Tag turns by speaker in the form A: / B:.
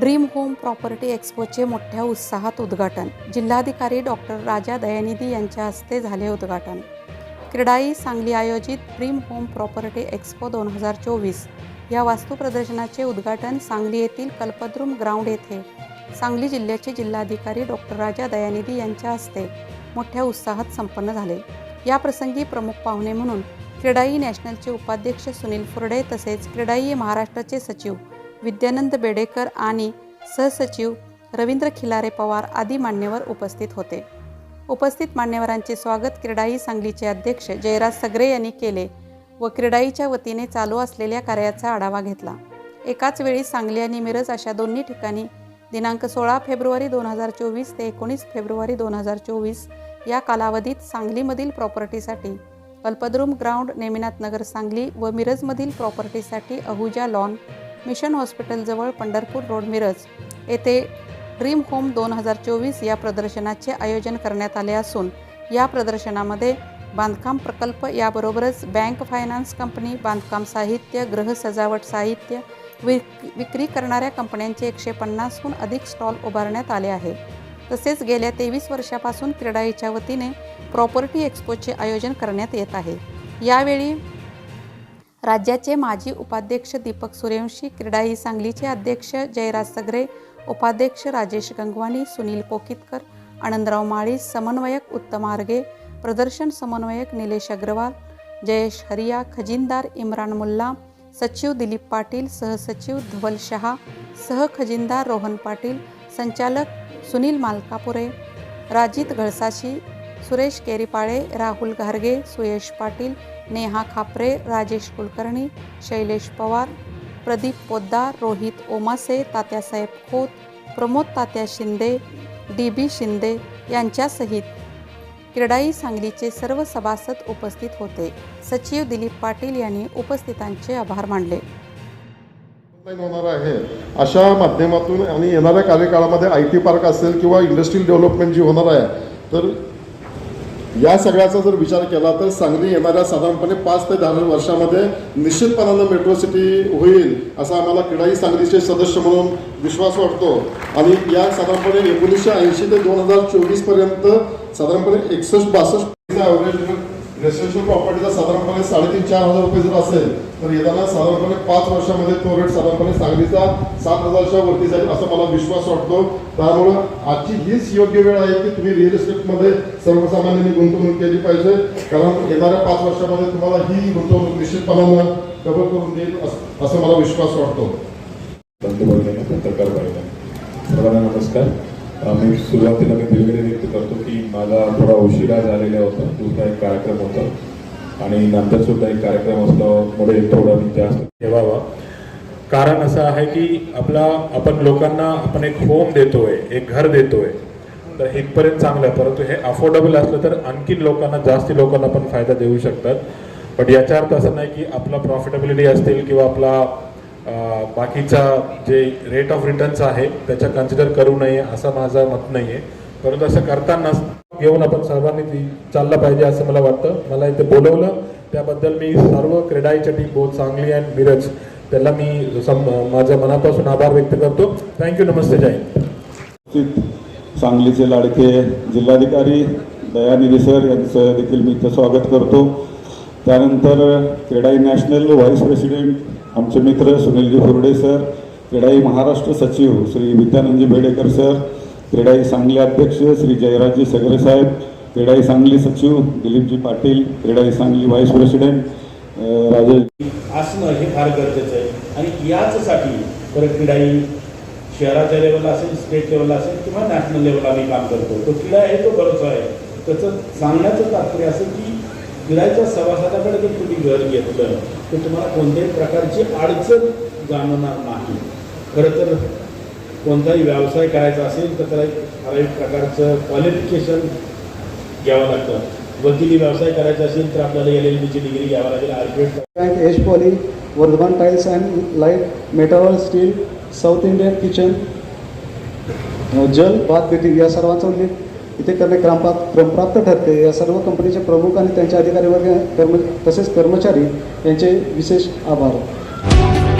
A: Dream home property एक्स्पोचे मोठ्या उत्साहात उद्घाटन. जिल्हाधिकारी डॉक्टर राजा दयानिधी यांच्या हस्ते झाले उद्घाटन. क्रीडाई सांगली आयोजित ड्रीम होम प्रॉपर्टी एक्स्पो दोन हजार चोवीस या वास्तू प्रदर्शनाचे उद्घाटन सांगली येथील कल्पद्रुम ग्राउंड येथे. सांगली जिल्ह्याचे जिल्हाधिकारी डॉक्टर राजा दयानिधी यांच्या हस्ते मोठ्या उत्साहात संपन्न झाले. या प्रसंगी प्रमुख पाहुणे म्हणून क्रीडाई नॅशनलचे उपाध्यक्ष सुनील फुरडे तसेच क्रीडाई महाराष्ट्राचे सचिव विद्यानंद बेडेकर आणि सहसचिव रवींद्र खिलारे पवार आदी मान्यवर उपस्थित होते. उपस्थित मान्यवरांचे स्वागत क्रीडाई सांगलीचे अध्यक्ष जयराज सगरे यांनी केले व क्रीडाईच्या वतीने चालू असलेल्या कार्याचा आढावा घेतला. एकाच वेळी सांगली आणि मिरज अशा दोन्ही ठिकाणी दिनांक सोळा फेब्रुवारी दोन हजार चोवीस ते एकोणीस फेब्रुवारी दोन हजार चोवीस या कालावधीत सांगलीमधील प्रॉपर्टीसाठी अल्पद्रुम ग्राउंड नेमिनाथ नगर सांगली व मिरजमधील प्रॉपर्टीसाठी अहुजा लॉन मिशन हॉस्पिटलजवळ पंढरपूर रोड मिरज येथे ड्रीम होम दोन हजार चोवीस या प्रदर्शनाचे आयोजन करण्यात आले असून या प्रदर्शनामध्ये बांधकाम प्रकल्प याबरोबरच बँक फायनान्स कंपनी बांधकाम साहित्य गृह सजावट साहित्य विक विक्री करणाऱ्या कंपन्यांचे एकशे पन्नासहून अधिक स्टॉल उभारण्यात आले आहे. तसेच गेल्या तेवीस वर्षापासून क्रीडाईच्या वतीने प्रॉपर्टी एक्स्पोचे आयोजन करण्यात येत आहे. यावेळी राज्याचे माजी उपाध्यक्ष दीपक सूर्यवंशी क्रीडाई सांगलीचे अध्यक्ष जयराज सगरे उपाध्यक्ष राजेश गंगवानी सुनील कोकितकर आनंदराव माळी समन्वयक उत्तम आर्गे प्रदर्शन समन्वयक निलेश अग्रवाल जयेश हरिया खजिनदार इम्रान मुल्ला सचिव दिलीप पाटील सहसचिव धवल शहा सहखजिनदार रोहन पाटील संचालक सुनील मालकापुरे राजित घळसाशी सुरेश केरीपाळे राहुल घारगे सुयश पाटील नेहा खापरे राजेश कुलकर्णी शैलेश पवार प्रदीप पोद्दार रोहित ओमासे तात्यासाहेब खोत प्रमोद तात्या शिंदे डी बी शिंदे यांच्यासहित क्रीडाई सांगलीचे सर्व सभासद उपस्थित होते. सचिव दिलीप पाटील यांनी उपस्थितांचे आभार मानले.
B: होणार आहे. अशा माध्यमातून आणि येणाऱ्या कार्यकाळामध्ये आय टी पार्क असेल किंवा इंडस्ट्रियल डेव्हलपमेंट जी होणार आहे तर या सगळ्याचा जर विचार केला तर सांगली येणाऱ्या साधारणपणे पाच ते दहा वर्षामध्ये निश्चितपणानं मेट्रो सिटी होईल असा आम्हाला क्रीडाई सांगलीचे सदस्य म्हणून विश्वास वाटतो. आणि या साधारणपणे एकोणीसशे ऐंशी ते दोन हजार चोवीसपर्यंत साधारणपणे एकसष्ट बासष्ट ॲव्हरेज रेसिडेन्शियल प्रॉपर्टीचा साधारणपणे साडेतीन चार हजार रुपये जर असेल तर येताना साधारणपणे पाच वर्षामध्ये तो रेट साधारणपणे सांगलीचा सात हजारच्या वरती जाईल असा मला विश्वास वाटतो. त्यामुळं आजची हीच योग्य वेळ आहे की तुम्ही रिअल इस्टेटमध्ये सर्वसामान्यांनी गुंतवणूक केली पाहिजे. कारण येणाऱ्या पाच वर्षामध्ये तुम्हाला ही गुंतवणूक निश्चितपणानं डबल करून देईल असं मला विश्वास वाटतो.
C: पत्रकार नमस्कार. मी सुरुवातीला मी दिलगिरी व्यक्त करतो की मला थोडा उशिरा झालेला होता दुसरा एक कार्यक्रम होता. आणि नंतर सुद्धा एक कार्यक्रम असल्यामुळे थोडा मी जास्त ठेवावा. कारण असं आहे की आपला आपण लोकांना आपण एक होम देतोय एक घर देतोय तर इथपर्यंत चांगलं आहे. परंतु हे अफोर्डेबल असलं तर आणखीन लोकांना जास्ती लोकांना पण फायदा देऊ शकतात. पण याचा अर्थ असं नाही की आपला प्रॉफिटेबिलिटी असतील किंवा आपला बाकीचा जे रेट ऑफ रिटर्न्स आहे त्याच्या कन्सिडर करू नये असं माझं मत नाही आहे परंतु असं करताना घेऊन आपण सर्वांनी ती चाललं पाहिजे असं मला वाटतं. मला इथे बोलवलं. त्याबद्दल मी सर्व क्रीडाईच्या टीम बहुत चांगली अँड मिरज त्याला मी सम माझ्या मनापासून आभार व्यक्त करतो. थँक्यू नमस्ते. जय
D: सांगलीचे लाडके जिल्हाधिकारी दयानिधी सर यांचं देखील मी इथं स्वागत करतो. त्यानंतर क्रीडाई नॅशनल व्हाईस प्रेसिडेंट आमचे मित्र सुनीलजी फुरडे सर क्रीडाई महाराष्ट्र सचिव श्री विद्यानंदजी बेडेकर सर क्रीडाई सांगली अध्यक्ष श्री जयराजजी सगरे साहेब क्रीडाई सांगली सचिव दिलीपजी पाटील क्रीडाई सांगली व्हाईस प्रेसिडेंट राजेश
E: असणं हे फार गरजेचं आहे. आणि याचसाठी परत क्रीडाई शहराच्या लेवलला असेल स्टेट लेवलला असेल किंवा नॅशनल लेवलला आम्ही काम करतो. तो क्रीडा आहे तो गरज आहे. त्याचं सांगण्याचं तात्पर्य असं की क्रीडाच्या सभासदाकडे जर तुम्ही घर घेतलं तर तुम्हाला कोणत्याही प्रकारची अडचण जाणवणार नाही. खरं तर कोणताही व्यवसाय करायचा असेल तर त्याला एक ठराविक प्रकारचं क्वालिफिकेशन घ्यावं लागतं. वकिली व्यवसाय करायचा असेल तर आपल्याला एल एल बीची डिग्री घ्यावं लागेल आर्किटेक्ट
F: बँक एश पॉली वर्धमान टाईल्स अँड लाइट मेटावल स्टील साऊथ इंडियन किचन जल भात बेटी या सर्वांचा उल्लेख. इथे करणे क्रमपा क्रमप्राप्त ठरते. या सर्व कंपनीचे प्रमुख आणि त्यांचे अधिकारी वर्ग कर्म तसेच कर्मचारी यांचे विशेष आभार.